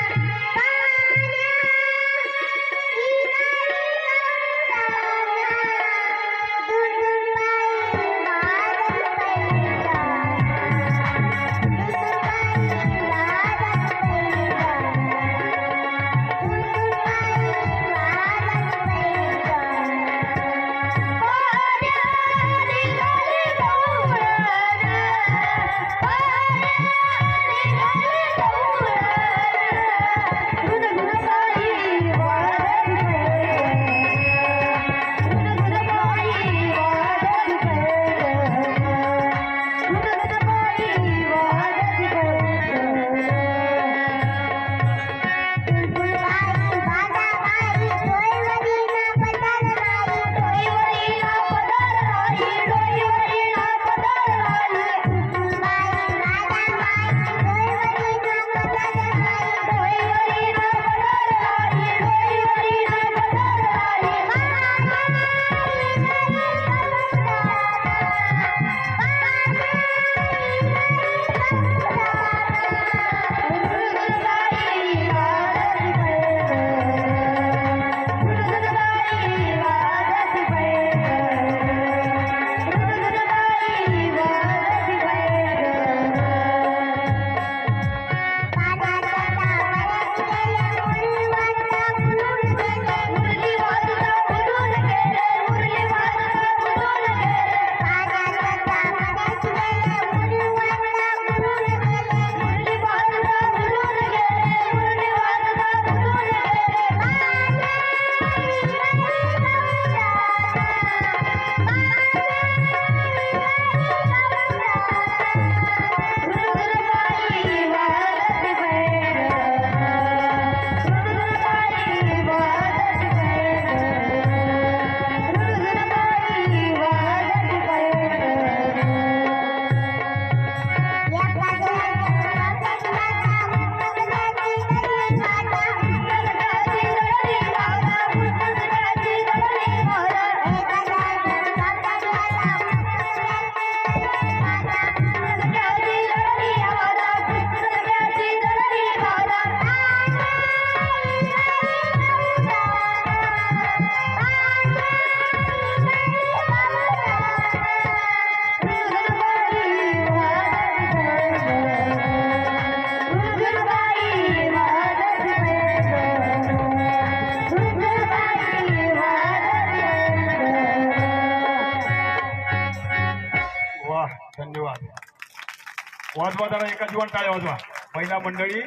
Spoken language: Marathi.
Para! वाजवा जरा एका जीवन टाळ्या वाजवा. महिला मंडळी